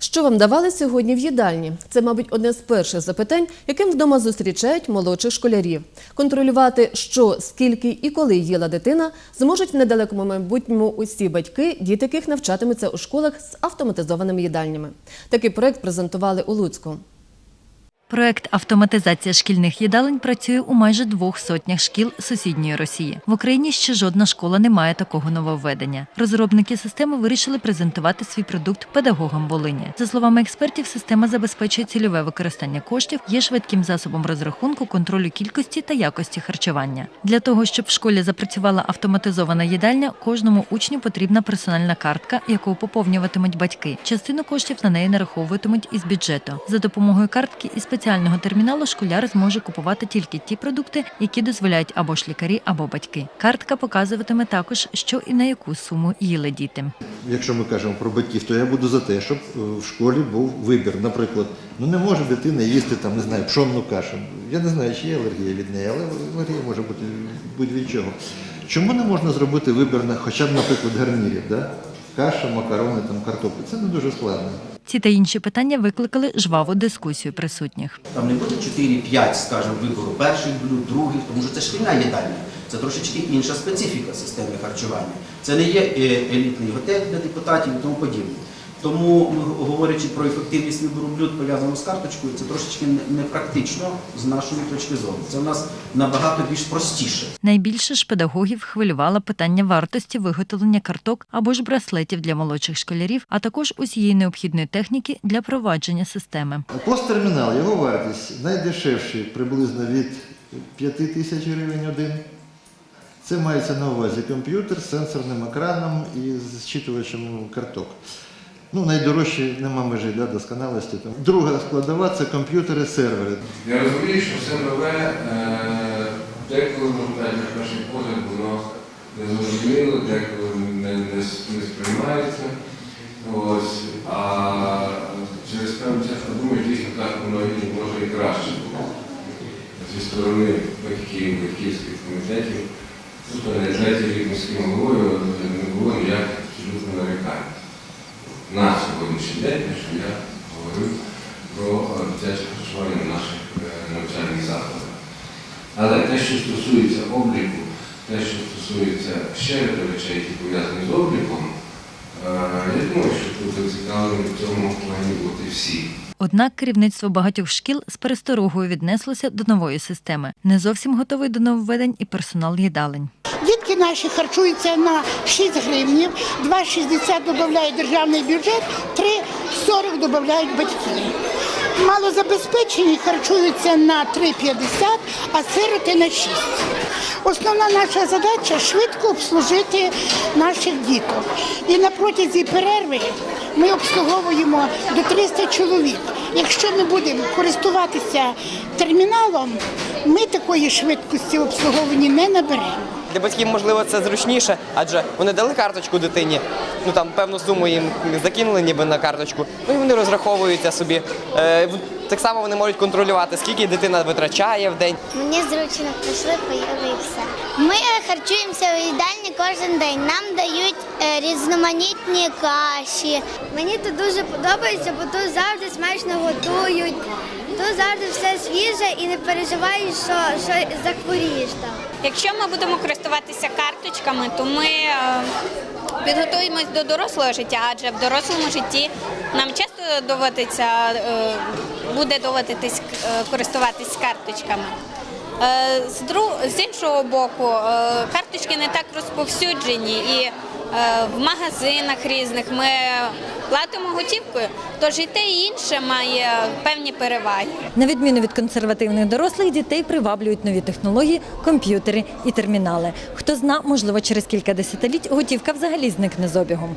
Що вам давали сьогодні в їдальні? Це, мабуть, одне з перших запитань, яким вдома зустрічають молодших школярів. Контролювати, що, скільки і коли їла дитина, зможуть в недалекому майбутньому усі батьки, діти яких навчатимуться у школах з автоматизованими їдальнями. Такий проект презентували у Луцьку. Проект автоматизація шкільних їдалень працює у майже двох сотнях шкіл сусідньої Росії. В Україні ще жодна школа не має такого нововведення. Розробники системи вирішили презентувати свій продукт педагогам Волині. За словами експертів, система забезпечує цільове використання коштів, є швидким засобом розрахунку, контролю кількості та якості харчування. Для того щоб в школі запрацювала автоматизована їдальня, кожному учню потрібна персональна картка, яку поповнюватимуть батьки. Частину коштів на неї нараховуватимуть із бюджету. За допомогою картки і спеціального терміналу школяр зможе купувати тільки ті продукти, які дозволяють або ж лікарі, або батьки. Картка показуватиме також, що і на яку суму їли діти. Якщо ми кажемо про батьків, то я буду за те, щоб е, в школі був вибір. Наприклад, ну не може дитина їсти там, не знаю, пшонну кашу. Я не знаю, чи є алергія від неї, але алергія може бути будь-від чого. Чому не можна зробити вибір на хоча б, наприклад, гарнірів? Да? Каша, макарони, там, картопля. Це не дуже складно. Ці та інші питання викликали жваву дискусію присутніх. Там не буде 4-5, скажімо, вибору перших блюд, других, тому що це шкільна їдальня. Це трошечки інша специфіка системи харчування. Це не є е, елітний готель для депутатів і тому подібне. Тому, говорячи про ефективність вибору блюд, пов'язану з карточкою, це трошечки непрактично з нашої точки зору. Це в нас набагато більш простіше. Найбільше ж педагогів хвилювало питання вартості виготовлення карток або ж браслетів для молодших школярів, а також усієї необхідної техніки для провадження системи. Посттермінал, його вартість найдешевший приблизно від 5 тисяч гривень один. Це мається на увазі комп'ютер з сенсорним екраном і з зчитувачем карток. Ну, найдорожчі нема межі для досконалості. Друга складова це комп'ютери, сервери. Я розумію, що все нове е, деколи навіть на перший погляд воно незрозуміло, деколи не, не, не сприймається. Ось, а через певний час подумаєш, дійсно так воно і може і краще було. Зі сторони батьків, батьківських комітетів, не третій рік міським головою не було ніяких абсолютно нарікань. На сьогоднішній день, що я говорив про дитяче харчування в наших е, навчальних закладах. Але те, що стосується обліку, те, що стосується ще речей, які пов'язані з обліком, е, я думаю, що тут зацікавлені в цьому плані бути всі. Однак керівництво багатьох шкіл з пересторогою віднеслося до нової системи. Не зовсім готовий до нововведень і персонал їдалень. Наші харчуються на 6 гривнів, 2,60 додають державний бюджет, 3,40 додають батьки. Малозабезпечені харчуються на 3,50, а сироти на 6. Основна наша задача швидко обслужити наших діток. І на протязі перерви ми обслуговуємо до 300 чоловік. Якщо ми будемо користуватися терміналом, ми такої швидкості обслуговування не наберемо. Для батьків, можливо, це зручніше, адже вони дали карточку дитині, ну там певну суму їм закинули ніби на карточку, ну і вони розраховуються собі. Е, так само вони можуть контролювати, скільки дитина витрачає в день. Мені зручно прийшли, поїли і все. Ми е, харчуємося у їдальні кожен день. Нам дають е, різноманітні каші. Мені тут дуже подобається, бо тут завжди смачно готують. Тут завжди все свіже і не переживаєш, що, що захворієш там. Якщо ми будемо користуватися карточками, то ми е, підготуємось до дорослого життя, адже в дорослому житті нам часто доводиться е, буде доводитись е, користуватись карточками. З, іншого боку, карточки не так розповсюджені і в магазинах різних ми платимо готівкою, тож і те і інше має певні переваги. На відміну від консервативних дорослих, дітей приваблюють нові технології, комп'ютери і термінали. Хто зна, можливо, через кілька десятиліть готівка взагалі зникне з обігом.